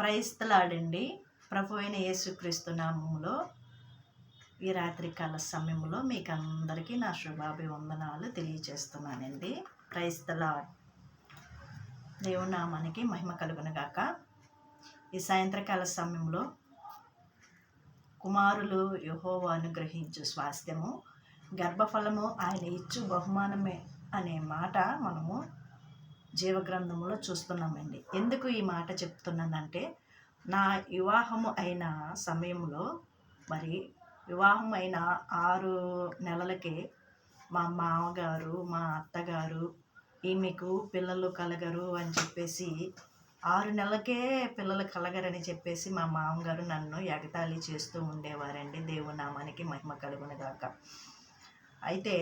ప్రైస్తలాడండి ప్రభు అయిన యేసుక్రీస్తు నామంలో ఈ రాత్రికాల సమయంలో మీకు అందరికీ నా శుభాభివందనాలు తెలియజేస్తున్నానండి. క్రైస్తలాడ్. దేవుని నామానికి మహిమ కలుగునగాక ఈ సాయంత్రకాల సమయంలో కుమారులు యహోవా అనుగ్రహించు స్వాస్థ్యము గర్భఫలము ఆయన ఇచ్చు బహుమానమే అనే మాట మనము జీవగ్రంథంలో చూస్తున్నామండి. ఎందుకు ఈ మాట చెప్తున్నానంటే నా వివాహము అయిన సమయంలో మరి వివాహం అయిన ఆరు నెలలకే మా మామగారు మా అత్తగారు ఈమెకు పిల్లలు కలగరు అని చెప్పేసి ఆరు నెలలకే పిల్లలు కలగరని చెప్పేసి మా మామగారు నన్ను ఎగతాళి చేస్తూ ఉండేవారండి. దేవునామానికి మహిమ కలుగునగాక అయితే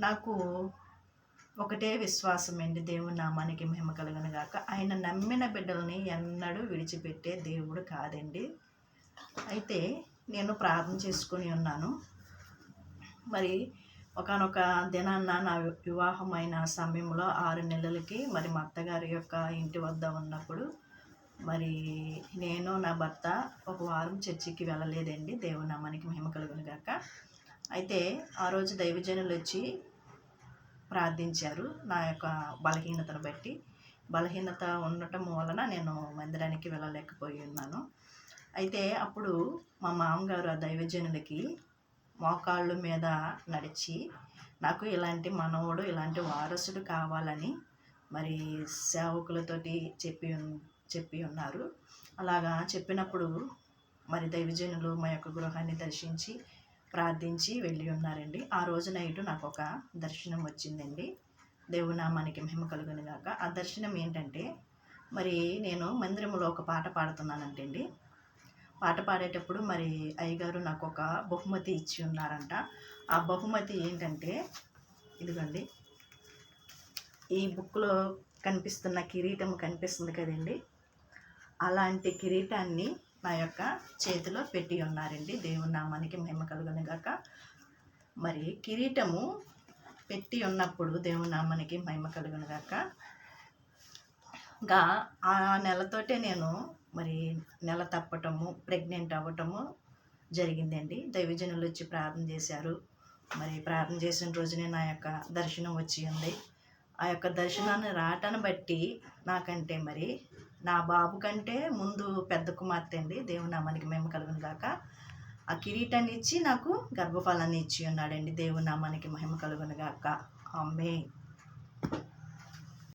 నాకు ఒకటే విశ్వాసం అండి దేవుని నామానికి మహిమ కలుగును గాక. ఆయన నమ్మిన బిడ్డల్ని ఎన్నడూ విడిచిపెట్టే దేవుడు కాదండి. అయితే నేను ప్రార్థన చేసుకుని ఉన్నాను. మరి ఒకనొక దినాన్న నా వివాహమైన సమయంలో ఆరు నెలలకి మరి మా అత్తగారి యొక్క ఇంటి వద్ద ఉన్నప్పుడు మరి నేను నా భర్త ఒక వారం చర్చికి వెళ్ళలేదండి. దేవుని నామానికి మహిమ కలుగును గాక. అయితే ఆ రోజు దైవజనులు వచ్చి ప్రార్థించారు. నా యొక్క బలహీనతను బట్టి. బలహీనత ఉండటం వలన నేను మందిరానికి వెళ్ళలేకపోయి ఉన్నాను అయితే అప్పుడు మా మామగారు ఆ దైవజనులకి మోకాళ్ళ మీద నడిచి నాకు ఇలాంటి మనవుడు ఇలాంటి వారసుడు కావాలని మరి సేవకులతోటి చెప్పి చెప్పి ఉన్నారు. అలాగా చెప్పినప్పుడు మరి దైవజనులు మా యొక్క గృహాన్ని దర్శించి ప్రార్థించి వెళ్ళి ఉన్నారండి. ఆ రోజు నైటు నాకు ఒక దర్శనం వచ్చిందండి. దేవునామానికి మహిమ కలుగుని గాక. ఆ దర్శనం ఏంటంటే మరి నేను మందిరంలో ఒక పాట పాడుతున్నానంటండి. పాట పాడేటప్పుడు మరి అయ్యగారు నాకు ఒక బహుమతి ఇచ్చి ఉన్నారంట. ఆ బహుమతి ఏంటంటే ఇదిగోండి. ఈ బుక్లో కనిపిస్తున్న కిరీటం కనిపిస్తుంది కదండి. అలాంటి కిరీటాన్ని నా యొక్క చేతిలో పెట్టి ఉన్నారండి. దేవుని నామానికి మహిమ కలుగును గాక మరి కిరీటము పెట్టి ఉన్నప్పుడు దేవుని నామానికి మహిమ కలుగును గాక ఇంకా ఆ నెలతోటే నేను మరి నెల తప్పటము ప్రెగ్నెంట్ అవ్వటము జరిగిందండి. దైవజనులు వచ్చి ప్రార్థన చేశారు. మరి ప్రార్థన చేసిన రోజునే నా యొక్క దర్శనం వచ్చి ఉంది. ఆ యొక్క దర్శనాన్ని రావటాన్ని బట్టి నాకంటే మరి నా బాబు కంటే ముందు పెద్ద కుమార్తె అండి. దేవుని నామానికి మేము కలుగును గాక. ఆ కిరీటాన్ని ఇచ్చి నాకు గర్భఫలాన్ని ఇచ్చి ఉన్నాడండి. దేవుని నామానికి మహిమ కలుగును గాక. అమ్మే